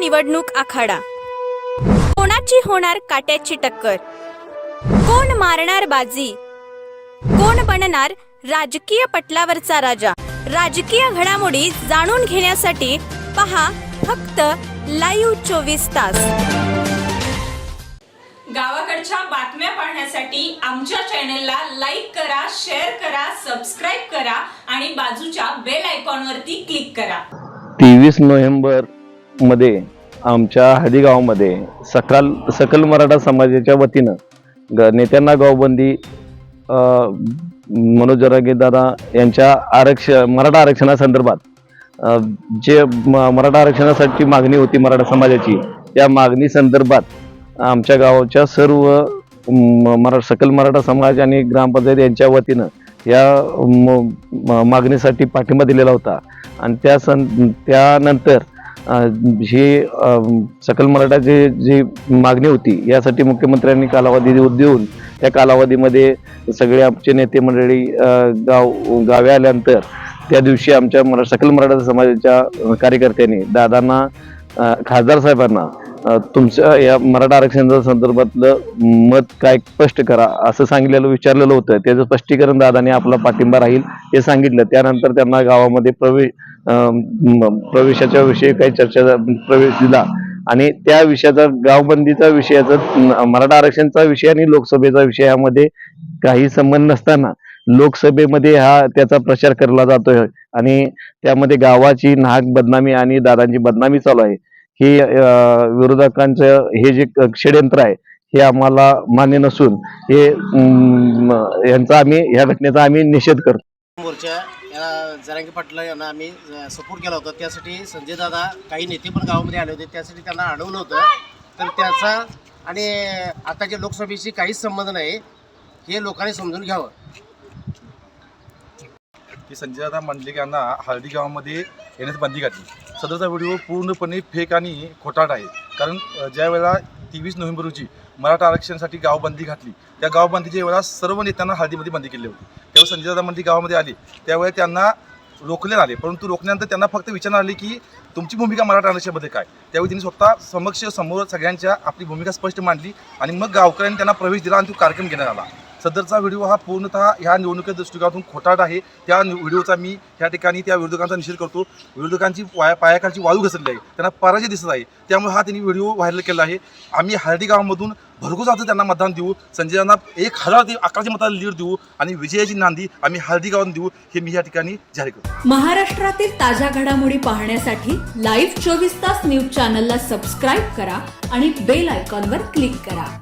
निवडणूक आखाडा. कोणाची होणार काट्याची टक्कर? कोण मारणार बाजी? कोण बनणार राजकीय पटलावरचा राजा? राजकीय घडामोडी जाणून घेण्यासाठी पहा फक्त लाईव्ह चोवीस तास. गावाकडच्या बातम्या पाहण्यासाठी आमच्या चॅनलला लाईक करा शेअर करा सबस्क्राईब करा आणि बाजूच्या बेल आयकॉनवरती क्लिक करा. तेवीस नोव्हेंबर मध्ये आमच्या हदिगावमध्ये सकाल सकल मराठा समाजाच्या वतीनं ग नेत्यांना गावबंदी मनोज जरागे दादा यांच्या आरक्षण मराठा आरक्षणासंदर्भात जे म- मराठा आरक्षणासाठी मागणी होती मराठा समाजाची त्या मागणी संदर्भात आमच्या गावाच्या सर्व म- मरा सकल मराठा समाज आणि ग्रामपंचायत यांच्या वतीनं या म- मागणीसाठी पाठिंबा दिलेला होता. आणि त्या सं त्यानंतर हे सकल मराठाची जी मागणी होती यासाठी मुख्यमंत्र्यांनी कालावधी देऊन त्या कालावधीमध्ये सगळे आमचे नेते मंडळी गाव गावी आल्यानंतर त्या दिवशी आमच्या मरा सकल मराठा समाजाच्या कार्यकर्त्यांनी दादांना खासदार साहेबांना तुमच्या या मराठा आरक्षणाच्या संदर्भातलं मत काय स्पष्ट करा असं सांगितलेलं विचारलेलं होतं. त्याचं स्पष्टीकरण दादाने आपला पाठिंबा राहील हे सांगितलं. त्यानंतर त्यांना गावामध्ये प्रवेश प्रवेशाच्या विषयी काही चर्चा प्रवेश दिला. आणि त्या विषयाचा गावबंदीचा विषयाचा मराठा आरक्षणचा विषय आणि लोकसभेचा विषय यामध्ये काही संबंध नसताना लोकसभेमध्ये हा त्याचा प्रचार केला जातोय. आणि त्यामध्ये गावाची नाहक बदनामी आणि दादांची बदनामी चालू आहे. ही विरोधकांचं हे जे षडयंत्र आहे हे आम्हाला मान्य नसून हे यांचा आम्ही ह्या घटनेचा आम्ही निषेध करतो. मोर्चा या जरांगी पाटील यांना आम्ही सपोर्ट केला होता. त्यासाठी संजय दादा काही नेते पण गावामध्ये आले होते. त्यासाठी त्यांना अडवलं होतं. तर त्याचा आणि आताच्या लोकसभेशी काहीच संबंध नाही हे लोकांनी समजून घ्यावं. की संजयदादा मंडलिक यांना हळदी गावामध्ये येण्यास बंदी घातली. सदरचा व्हिडिओ पूर्णपणे फेक आणि खोटाट आहे. कारण ज्यावेळेला तेवीस नोव्हेंबर रोजी मराठा आरक्षणासाठी गावबंदी घातली त्या गावबंदीच्या वेळेला सर्व नेत्यांना हळदीमध्ये बंदी केली होती. त्यावेळी संजयदादा मंडलिक गावामध्ये आले त्यावेळी त्यांना रोखण्यात आले. परंतु रोखल्यानंतर त्यांना फक्त विचारण्यात आले की तुमची भूमिका मराठा आरक्षणामध्ये काय? त्यावेळी त्यांनी स्वतः समक्ष समोर सगळ्यांच्या आपली भूमिका स्पष्ट मांडली आणि मग गावकऱ्यांनी त्यांना प्रवेश दिला आणि तो कार्यक्रम घेण्यात आला. सदरचा व्हिडिओ हा पूर्णतः ह्या निवडणुकीच्या दृष्टिकोनातून खोटाट आहे. त्या व्हिडिओचा मी या ठिकाणी त्या विरोधकांचा निषेध करतो. विरोधकांची वाया पायाखालची वाळू घसरली आहे. त्यांना पराजय दिसत आहे. त्यामुळे हा त्यांनी व्हिडिओ व्हायरल केला आहे. आम्ही हळदी गावामधून भरघोस आता त्यांना मतदान देऊ. संजयांना एक हजार ते अकराशे मताला लीड देऊ आणि विजयाची नांदी आम्ही हळदी गावात देऊ हे मी या ठिकाणी जाहीर करतो. महाराष्ट्रातील ताज्या घडामोडी पाहण्यासाठी लाईव्ह चोवीस तास न्यूज चॅनलला सबस्क्राईब करा आणि बेल आयकॉनवर क्लिक करा.